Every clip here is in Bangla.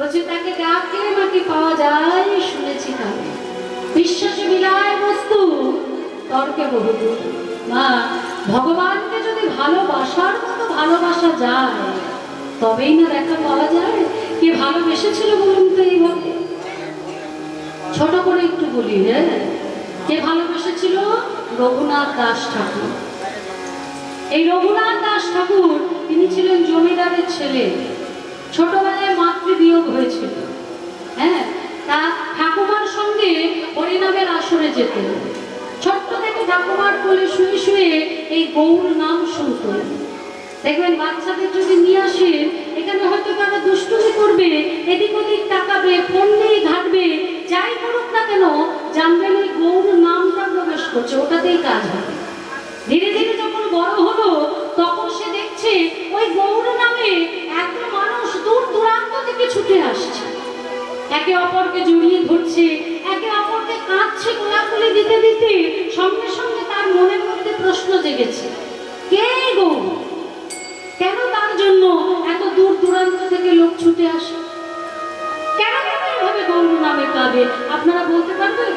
বলছে তাকে ডাকলে মাকে পাওয়া যায়, শুনেছি কানে বিশ্বাসে বিলায় বস্তু, তর্কে বহুদূর। মা, ভগবানকে যদি ভালোবাসার মতো ভালোবাসা যায়, তবেই না দেখা পাওয়া যায় কে ভালোবেসেছিল বলুন তো এইভাবে ছোট করে একটু বলি হ্যাঁ? কে ভালোবেসেছিল? রঘুনাথ দাস ঠাকুর। এই রঘুনাথ দাস ঠাকুর, তিনি ছিলেন জমিদারের ছেলে। ছোটবেলায় মাতৃবিয়োগ হয়েছিল। হ্যাঁ? তা ঠাকুমার সঙ্গে হরিনামের আসরে যেতেন। ছোট্ট থেকে ঠাকুমার কোলে শুয়ে শুয়ে এই গৌর নাম শুনতেন দেখবেন, বাচ্চাদের যদি নিয়ে আসেন এখানে হয়তো তারা দুষ্টুমি করবে, এদিক ওদিক তাকাবে, ফোন নিয়ে ঘাটবে, যাই করুক না কেন, জানবেন এই গৌর নামটা প্রবেশ করছে, ওটাতেই কাজ হবে। ধীরে ধীরে যখন বড় হলো তখন সে দেখছে ওই গৌর নামে এত মানুষ দূর দূরান্ত থেকে ছুটে আসছে। একে অপরকে জড়িয়ে ধরছে, একে অপরকে কাঁদছে কোলাকুলি দিতে দিতে সঙ্গে সঙ্গে তার মনের মধ্যে প্রশ্ন জেগেছে, কে গৌর? কেন তার জন্য এত দূর দূরান্ত থেকে লোক ছুটে আসে? কেন কেন এভাবে গৌর নামে কাঁদে? আপনারা বলতে পারবেন?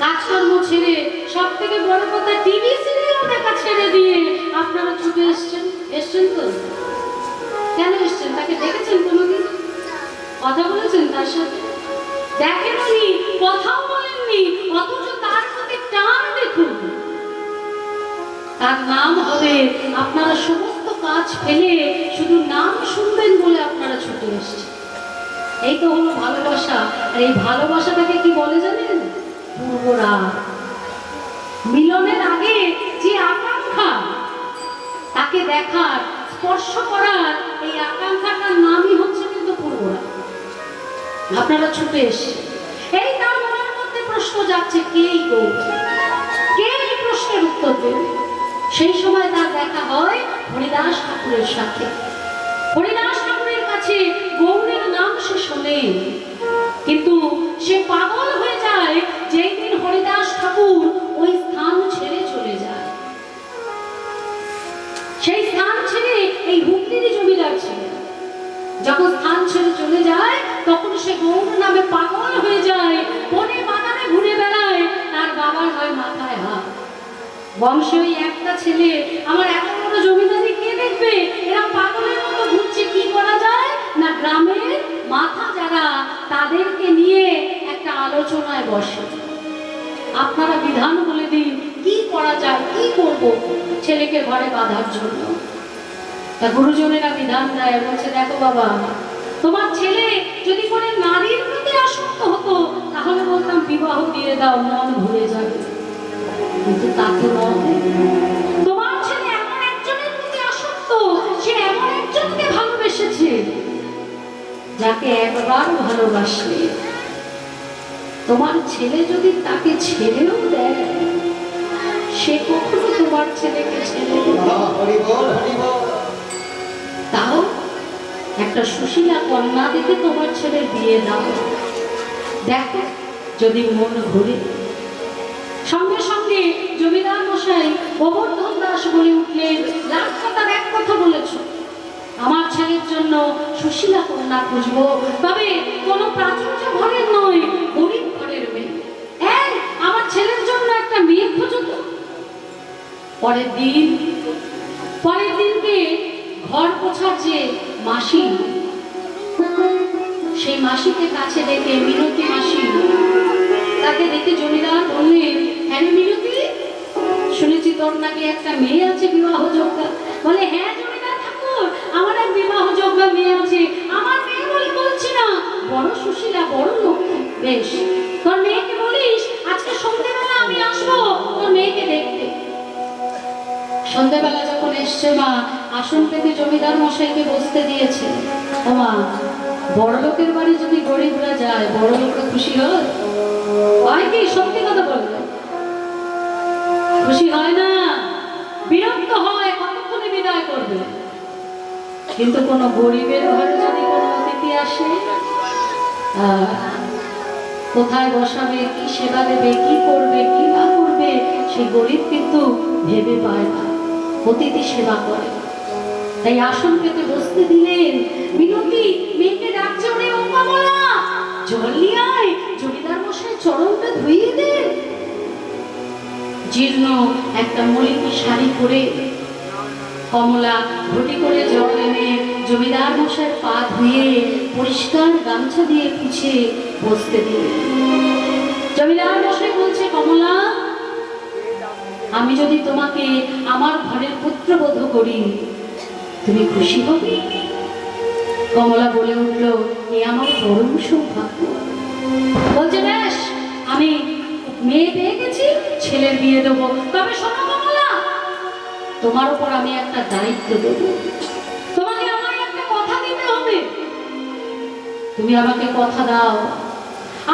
কাজকর্ম ছেড়ে সব থেকে বড় কথা টিভি সিরিয়াল দেখা ছেড়ে দিয়ে আপনারা ছুটে এসছেন। এসছেন তো? কেন এসছেন? তাকে দেখেছেন কোনোদিন কথা বলেছেন তার সাথে? দেখেননি কথাও বলেননি, অথচ তার প্রতি টান দেখুন। তার নাম হবে, আপনারা সমস্ত কাজ ফেলে শুধু নাম শুনবেন বলে আপনারা ছুটে এসছেন। এই তো হলো ভালোবাসা, আর এই ভালোবাসাটাকে কি বলে জানেন? পূর্বরাগ মিলনের আগে যে আকাঙ্ক্ষা, তাকে দেখার, স্পর্শ করার এই আকাঙ্ক্ষাটার নামই হচ্ছে কিন্তু পূর্বরাগ আপনারা ছুটে এসে, এই তার মনের মধ্যে প্রশ্ন যাচ্ছে, কে এই কে এই প্রশ্নের উত্তর দেবে? সেই সময় তার দেখা হয় হরিদাস ঠাকুরের সাথে। হরিদাস ঠাকুরের কাছে গৌরের নাম সে বিধান বলে দিন কি করা যায়, কি করব? ছেলেকে ঘরে বাঁধার জন্য। তা গুরুজনেরা বিধান দেয়, বলছে, দেখো বাবা, তোমার ছেলে যদি করে নারীর প্রতি আসক্ত হতো, তাহলে বলতাম বিবাহ দিয়ে দাও, মন ঘুরে যাবে। কিন্তু তা তো তোমার ছেলে এমন একজনের প্রতি আসক্ত, সে এমন একজনকে ভালোবেসেছে, যাকে একবার ভালোবাসলে তোমার ছেলে যদি তাকে ছেড়েও দেয় সে কখনো তোমার ছেলেকে হরিবল তাও একটা সুশীলা কন্যা দেখে তোমার ছেলে বিয়ে দাও। দেখো যদি মন ঘুরে। সঙ্গে সঙ্গে জমিদার মশাই গোবর্ধন দাস বলে উঠলেন লাখ কথার এক কথা বলেছ। আমার ছেলের জন্য সুশীলা কন্যা খুঁজবো। তবে কোনো প্রাচুর্য ঘরের নয় ছেলের জন্য একটা মেয়ে খোঁজো তো। পরের দিন, পরের দিনকে ঘর পোছার যে মাসি, সেই মাসিকে কাছে ডেকে মিনতি মাসি, তাকে দেখে জমিদার বললেন হ্যাঁ মিনতি, শুনেছি তোর নাকি একটা মেয়ে আছে বিবাহ যোগ্যা। বলে হ্যাঁ জমিদার ঠাকুর, আমার এক বিবাহ যোগ্যা মেয়ে আছে। আমার মেয়ে বলে বলছি না, বড় সুশীলা, বড় লোক। বেশ, তোর মেয়েকে বলিস আজকে সন্ধ্যেবেলা আমি আসব তোর মেয়েকে দেখতে। সন্ধ্যাবেলা যখন এসছে মা, আসন পেতে জমিদার মশাইকে বসতে দিয়েছে। ও মা, বড় লোকের বাড়ি যদি গরিবরা যায়, বড় লোকরা খুশি হয় কি সত্যি কথা বলবে খুশি হয় না? বিরক্ত হয়, কতক্ষণে বিদায় করবে? কিন্তু কোন গরিবের ঘরে যদি কোনো অতিথি আসে কোথায় বসাবে, কি সেবা দেবে, কি করবে, কি না করবে? সেই গরিব কিন্তু ভেবে পায় না। অতিথি সেবা করে। তাই আসন পেতে বসতে দিলেন। মিনতি মেয়ে জল নিয়ে আয় জমিদার মশাই চরণটা ধুইয়ে জীর্ণ একটা মলিনী শাড়ি পরে কমলা ঘটি করে জল এনে জমিদার মশাইয়ের পা ধুয়ে পরিষ্কার গামছা দিয়ে পুছে বসতে দিল জমিদার মশাই বলছে, কমলা আমি যদি তোমাকে আমার ঘরের পুত্রবোধ করি, তুমি খুশি হবে? কমলা বলে উঠল, এ আমার পরম সৌভাগ্য। বলছে বেশ আমি মেয়ে পেয়ে গেছি, ছেলের বিয়ে দেবো। তবে শোনো কমলা, তোমার উপর আমি একটা দায়িত্ব দেব। তোমাকে আমায় একটা কথা দিতে হবে। তুমি আমাকে কথা দাও।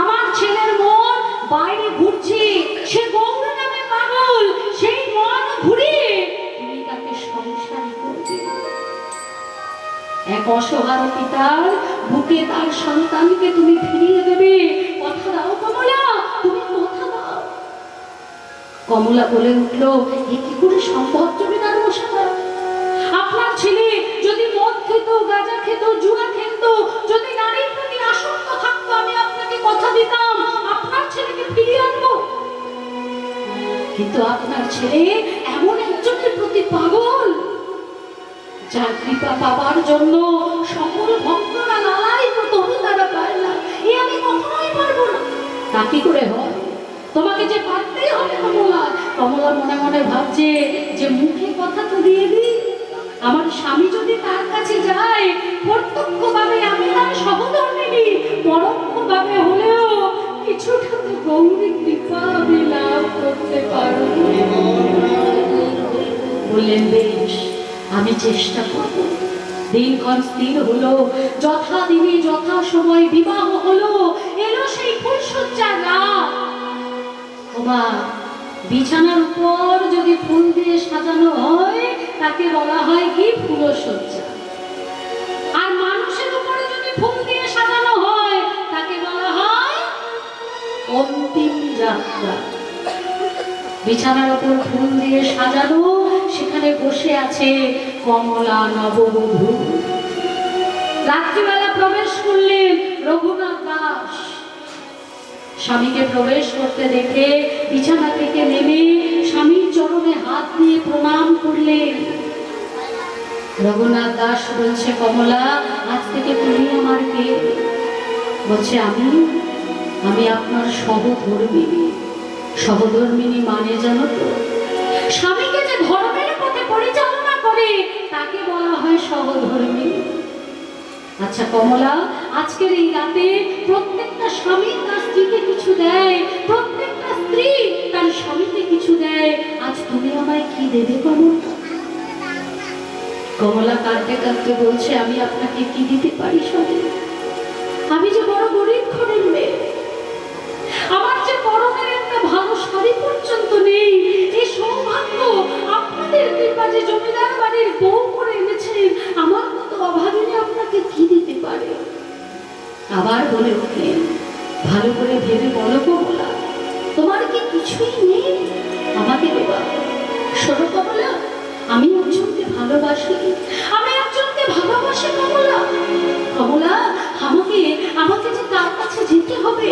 আমার ছেলের মন বাইরে ঘুরছে, সে গৌর মন তুমি তাকে সংসারী করবে। এক পিতার বুকে তার সন্তানকে তুমি ফিরিয়ে দেবে। কথা দাও কমলা, তুমি কথা দাও। কমলা বলে উঠল, এ কি করে সম্ভব জমিদার মশাই আপনার ছেলে যদি মদ খেত, গাঁজা খেত, জুয়া খেলতো, যদি কিন্তু আপনার ছেলে এমন একজনের প্রতি পাগল, যার কৃপা পাবার জন্য সকল ভক্তরা তারা পায় না। এ আমি কখনোই পারব না। তা কি করে হয়? তোমাকে যে পারতেই হবে কমলা। কমলা মনে মনে ভাবছে যে মুখে কথা তো দিয়ে দিই। আমার স্বামী যদি তার কাছে যায়, প্রত্যক্ষভাবে আমি তার সহধর্মিনী পরোক্ষভাবে হলেও কিছুটা তো গৌরী আমি চেষ্টা করব। দিনক্ষণ স্থির হলো। যথা দিনে যথা সময় বিবাহ হলো। এলো সেই ফুলসজ্জার রাত। ওমা, বিছানার উপর যদি ফুল দিয়ে সাজানো হয়, তাকে বলা হয় কি ফুলসজ্জা আর মানুষের উপরে যদি ফুল দিয়ে সাজানো হয়, তাকে বলা হয় অন্তিম যাত্রা। বিছানার উপর ফুল দিয়ে সাজানো সেখানে বসে আছে কমলা নববধূ। রাত্রিবেলা প্রবেশ করলেন রঘুনাথ দাস। স্বামীকে প্রবেশ করতে দেখে বিছানা থেকে নেমে স্বামীর চরণে হাত দিয়ে প্রণাম করলেন। রঘুনাথ দাস বলছে, কমলা, আজ থেকে তুমি আমার কে? বলছে, আমি? আমি আপনার সহধর্মিনী। সহধর্মিনী মানে জানো তো? স্বামীকে যে ধর্মের পথে করে তাকে বলা হয় সহধর্মিনী আচ্ছা কমলা, আজকের এই রাতে প্রত্যেকটা স্বামী তার স্ত্রীকে কিছু দেয়, প্রত্যেকটা স্ত্রী তার স্বামীকে কিছু দেয়। আজ তুমি আমায় কি দেবে, কমলা? কমলা কাঁদতে কাঁদতে বলছে, আমি আপনাকে কি দিতে পারি স্বামী আমি যে বড় গরিব ঘরের মেয়ে। আমার যে পরনের একটা ভালো শাড়ি পর্যন্ত নেই। এই সৌভাগ্য আপনাদের কৃপা যে জমিদার বাড়ির বউ করে এনেছেন। আমার মতো অভাবিনী আপনাকে কি দিতে পারে? আবার বলে উঠলেন, ভালো করে ভেবে বলো কমলা, তোমার কি কিছুই নেই? আমাকে দেবা। শোনো কমলা, আমি একজনকে ভালোবাসি। আমি একজনকে ভালোবাসি কমলা। কমলা, আমাকে আমাকে যে তার কাছে যেতে হবে,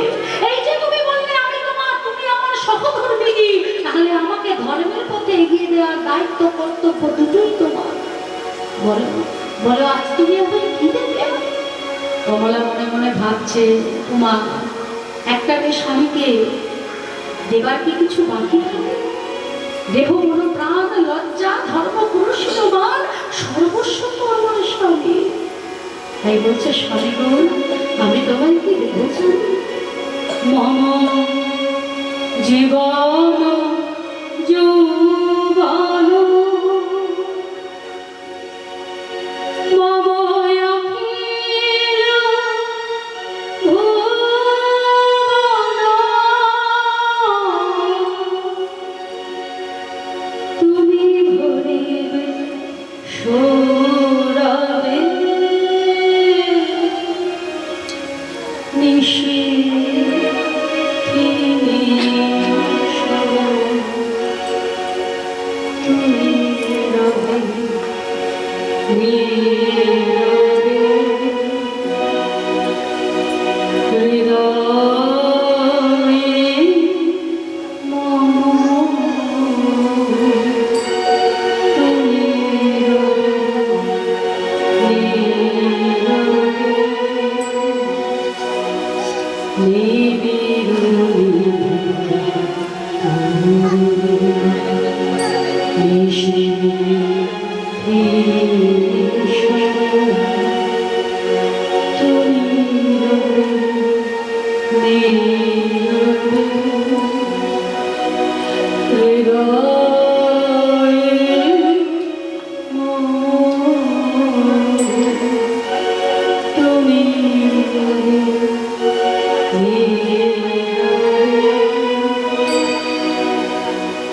এই যে তুমি বললে আমি তোমার তুমি আমার সহধর্মিনী তাহলে আমাকে ধর্মের পথে এগিয়ে দেওয়ার দায়িত্ব, কর্তব্য দুটোই তোমার। বলো বলো, আজ তুমি আমায় কি দেবে কমলা মনে মনে ভাবছে, উমা, একটা মেয়ে স্বামীকে দেবার কি কিছু বাকি থাকে দেহ প্রাণ, লজ্জা, ধর্ম পুরুষিত মান সর্বস্ব তো আমার স্বামী তাই বলছে, স্বামী আমি তোমায় কি দেবো মম জীবন যৌবন। তুমি ভরিবে সৌরভে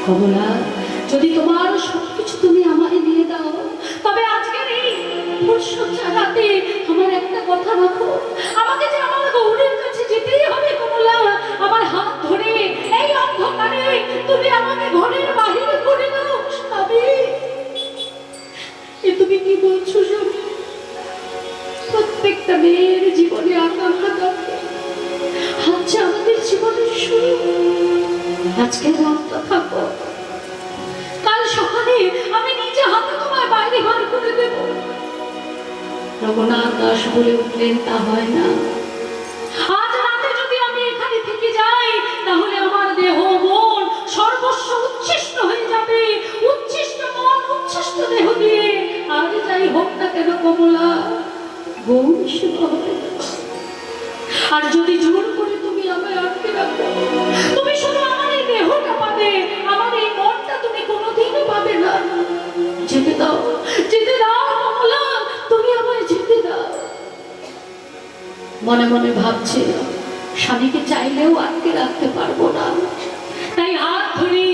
কমলা যদি তোমার সবকিছু তুমি আমায় দিয়ে দাও, তবে আজকের এই ফুলসজ্জা রাতে আমার একটা কথা রাখো। আমাকে যে আমার গৌরের কাছে যেতেই হবে কমলা, আমার হাত ধরে এই অন্ধকারে তুমি আমাকে ঘরের বাহিরে করে দাও স্বামী এ তুমি কি বলছো স্বামী প্রত্যেকটা মেয়ের জীবনে আকাঙ্ক্ষা থাকে আচ্ছা আমাদের জীবনের শুরু, আজকে রাতটা থাকো আমি নিজে হাতে তা আর কেন কমলা গৌর সেবা হবে। যদি জোর করে তুমি আমায় আটকে রাখো, তুমি শুধু আমার দেহটা পাবে আমার এই মনটা তুমি মনে মনে ভাবছে, স্বামীকে চাইলেও আটকে রাখতে পারব না। তাই হাত ধরে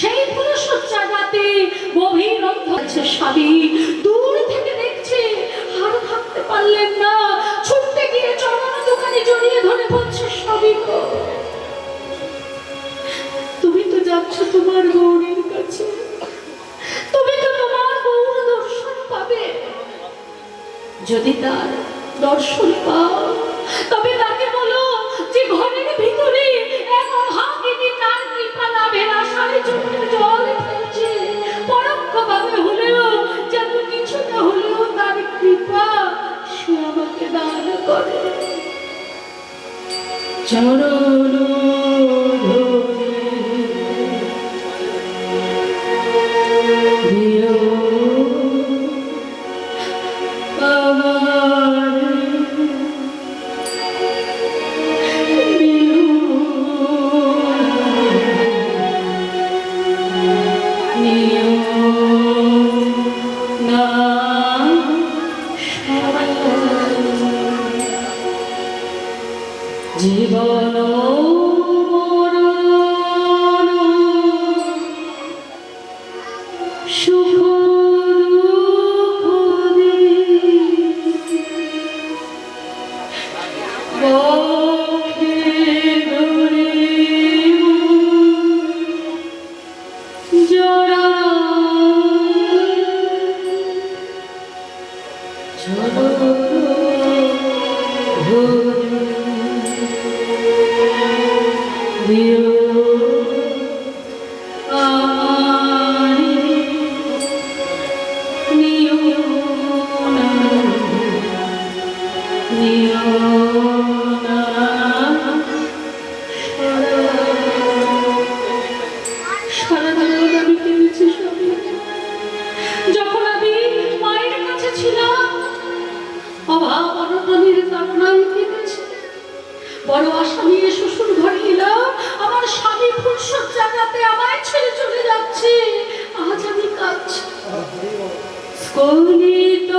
সেই পুরুষোচ্চার রাতে গভীর স্বামী। দূর থেকে দেখছে, আর থাকতে পারলেন না। ছুটতে গিয়ে চরণ দোকানে জড়িয়ে ধরে বলছে, স্বামী তুমি তো যাচ্ছ তোমার গৌরীর কাছে। যদি তার দর্শন পাও জীবন অনটনের কারণায় কেঁদেছি বড় আশা নিয়ে শ্বশুর ঘরে এলাম। আমার স্বামী ফুলসজ্জা জায়গাতে আমায় ছেড়ে চলে যাচ্ছে। আজ আমি কাঁদছি। স্খলিত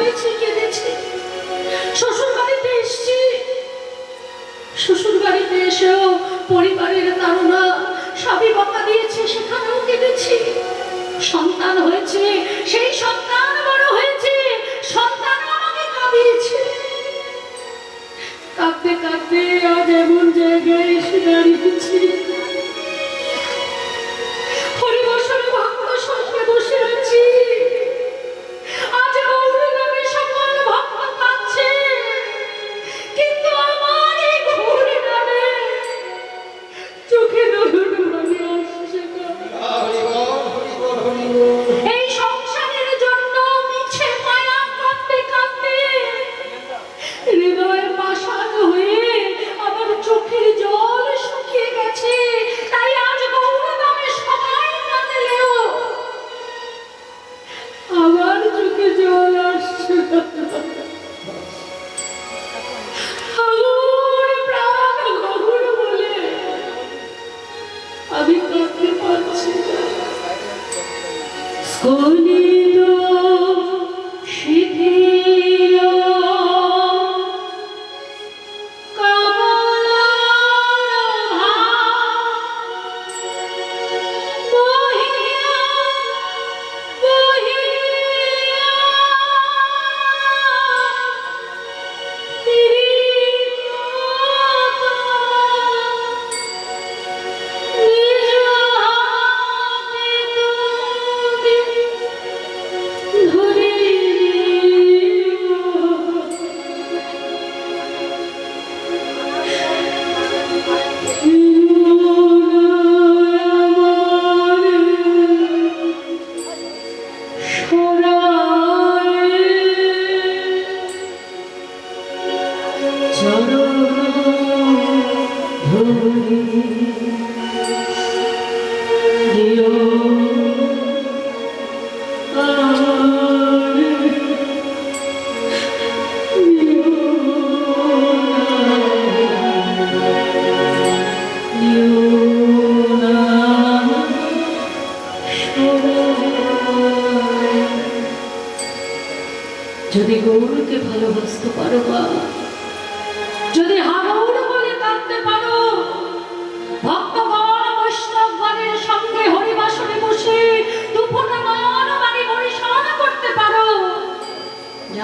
মার কেঁদেছি। শ্বশুর বাড়িতে এসছি। শ্বশুর বাড়িতে এসেও পরিবারের তারা স্বামী বকা দিয়েছে, সেখানেও কেঁদেছি। সন্তান হয়েছে, সেই সন্তান বড় হয়েছে, সন্তান আমাকে কাঁদিয়েছে। কাঁদতে কাঁদতে আজ এমন জায়গায় এসে দাঁড়িয়েছি।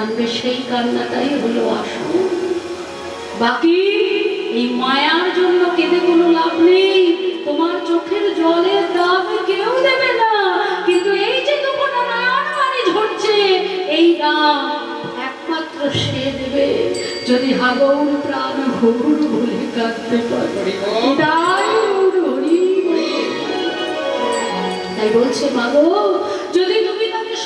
জানবে সেই কান্নাটাই হলো আসল। বাকি এই মায়ার জন্য কেঁদে কোনো লাভ নেই। তোমার চোখের জলের দাম কেউ দেবে না। কিন্তু এই যে দুপুরে নয়ন ঝরছে এই দাম একমাত্র সে দেবে। যদি হাগৌর প্রাণ ঘোর বলে কাঁদতে পারে তাই হরি বলছে মাগো